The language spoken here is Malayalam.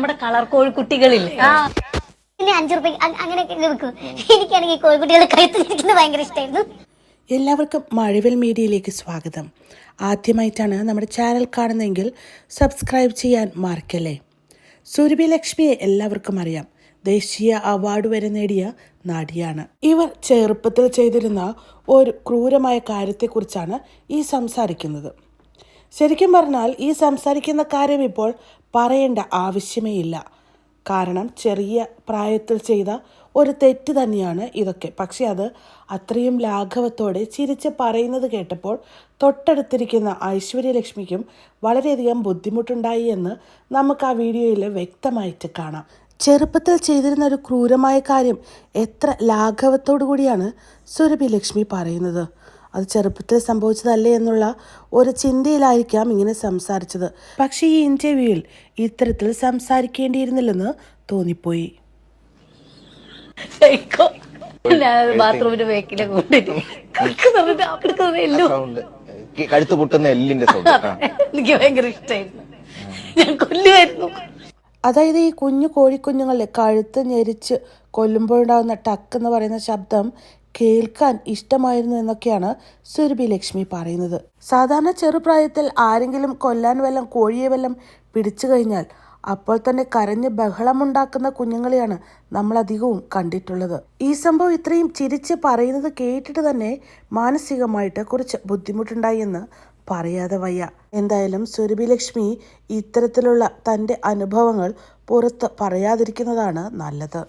നമ്മുടെ കളർ കോഴിക്കുട്ടികളില്ലേ പിന്നെ അഞ്ചു റുപ്യ അങ്ങനെയൊക്കെ വിൽക്കും എനിക്കാണെങ്കിൽ കോഴിക്കുട്ടികളെ കഴുത്തിരിക്കുന്നത് ഭയങ്കര ഇഷ്ടമായിരുന്നു എല്ലാവർക്കും മഴവിൽ മീഡിയയിലേക്ക് സ്വാഗതം. ആദ്യമായിട്ടാണ് നമ്മുടെ ചാനൽ കാണുന്നതെങ്കിൽ സബ്സ്ക്രൈബ് ചെയ്യാൻ മറക്കല്ലേ? സുരഭി ലക്ഷ്മിയെ എല്ലാവർക്കും അറിയാം. ദേശീയ അവാർഡ് വരെ നേടിയ നടിയാണ്. ഇവർ ചെറുപ്പത്തിൽ ചെയ്തിരുന്ന ഒരു ക്രൂരമായ കാര്യത്തെക്കുറിച്ചാണ് ഈ സംസാരിക്കുന്നത്. ശരിക്കും പറഞ്ഞാൽ ഈ സംസാരിക്കുന്ന കാര്യം ഇപ്പോൾ പറയേണ്ട ആവശ്യമേ ഇല്ല. കാരണം ചെറിയ പ്രായത്തിൽ ചെയ്ത ഒരു തെറ്റ് തന്നെയാണ് ഇതൊക്കെ. പക്ഷെ അത് അത്രയും ലാഘവത്തോടെ ചിരിച്ച് പറയുന്നത് കേട്ടപ്പോൾ തൊട്ടടുത്തിരിക്കുന്ന ഐശ്വര്യലക്ഷ്മിക്കും വളരെയധികം ബുദ്ധിമുട്ടുണ്ടായി എന്ന് നമുക്ക് ആ വീഡിയോയിൽ വ്യക്തമായിട്ട് കാണാം. ചെറുപ്പത്തിൽ ചെയ്തിരുന്ന ഒരു ക്രൂരമായ കാര്യം എത്ര ലാഘവത്തോടു കൂടിയാണ് സുരഭി ലക്ഷ്മി പറയുന്നത്. അത് ചെറുപ്പത്തിൽ സംഭവിച്ചതല്ലേ എന്നുള്ള ഒരു ചിന്തയിലായിരിക്കാം ഇങ്ങനെ സംസാരിച്ചത്. പക്ഷേ ഈ ഇന്റർവ്യൂവിൽ ഇത്തരത്തിൽ സംസാരിക്കേണ്ടിയിരുന്നില്ലെന്ന് തോന്നിപ്പോയി. ബാത്റൂമിന്റെ കഴുത്ത് പൊട്ടുന്ന എല്ലിന്റെ സൗണ്ട് ആ. എനിക്ക് ഭയങ്കര ഇഷ്ടമായിരുന്നു ഞാൻ കൊല്ലുമായിരുന്നു അതായത് ഈ കുഞ്ഞു കോഴിക്കുഞ്ഞുങ്ങളുടെ കഴുത്ത് ഞെരിച്ച് കൊല്ലുമ്പോഴുണ്ടാകുന്ന ടക്ക് എന്ന് പറയുന്ന ശബ്ദം കേൾക്കാൻ ഇഷ്ടമായിരുന്നു എന്നൊക്കെയാണ് സുരഭി ലക്ഷ്മി പറയുന്നത്. സാധാരണ ചെറുപ്രായത്തിൽ ആരെങ്കിലും കൊല്ലാൻ വല്ലം കോഴിയെ വല്ലം പിടിച്ചു കഴിഞ്ഞാൽ അപ്പോൾ തന്നെ കരഞ്ഞ് ബഹളമുണ്ടാക്കുന്ന കുഞ്ഞുങ്ങളെയാണ് നമ്മൾ അധികവും കണ്ടിട്ടുള്ളത്. ഈ സംഭവം ഇത്രയും ചിരിച്ച് പറയുന്നത് കേട്ടിട്ട് തന്നെ മാനസികമായിട്ട് കുറച്ച് ബുദ്ധിമുട്ടുണ്ടായി എന്ന് പറയാതെ വയ്യ. എന്തായാലും സുരഭി ലക്ഷ്മി ഇത്തരത്തിലുള്ള തന്റെ അനുഭവങ്ങൾ പുറത്ത് പറയാതിരിക്കുന്നതാണ് നല്ലത്.